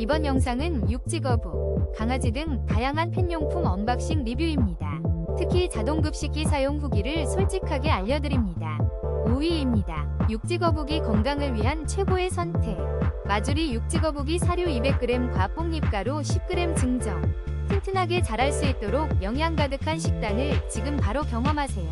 이번 영상은 육지거북, 강아지 등 다양한 펫용품 언박싱 리뷰입니다. 특히 자동급식기 사용 후기를 솔직하게 알려드립니다. 5위입니다. 육지거북이 건강을 위한 최고의 선택. 마주리 육지거북이 사료 200g과 뽕잎가루 10g 증정. 튼튼하게 자랄 수 있도록 영양 가득한 식단을 지금 바로 경험하세요.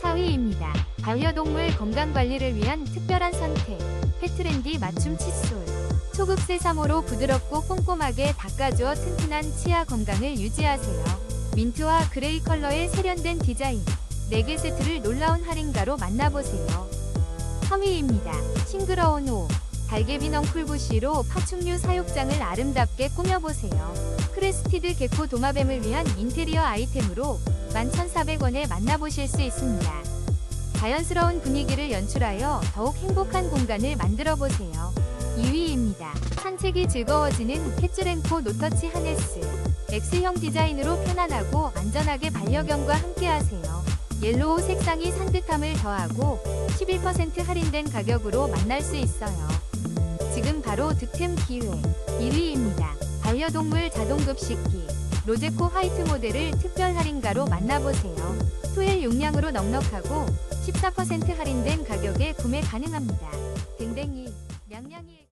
4위입니다. 반려동물 건강관리를 위한 특별한 선택. 페트랜디 맞춤 칫솔. 초급세 3호로 부드럽고 꼼꼼하게 닦아주어 튼튼한 치아 건강을 유지하세요. 민트와 그레이 컬러의 세련된 디자인. 4개 세트를 놀라운 할인가로 만나보세요. 3위입니다. 싱그러운 호. 달개비 넝쿨부시로 파충류 사육장을 아름답게 꾸며보세요. 크레스티드 개코 도마뱀을 위한 인테리어 아이템으로 11,400원에 만나보실 수 있습니다. 자연스러운 분위기를 연출하여 더욱 행복한 공간을 만들어 보세요. 2위입니다. 산책이 즐거워지는 캣츠랭코 노터치 하네스. X형 디자인으로 편안하고 안전하게 반려견과 함께하세요. 옐로우 색상이 산뜻함을 더하고 11% 할인된 가격으로 만날 수 있어요. 지금 바로 득템 기회. 1위입니다. 반려동물 자동급식기. 로제코 화이트 모델을 특별 할인가로 만나보세요. 토일 용량으로 넉넉하고 14% 할인된 가격에 구매 가능합니다. 댕댕이, 냥냥이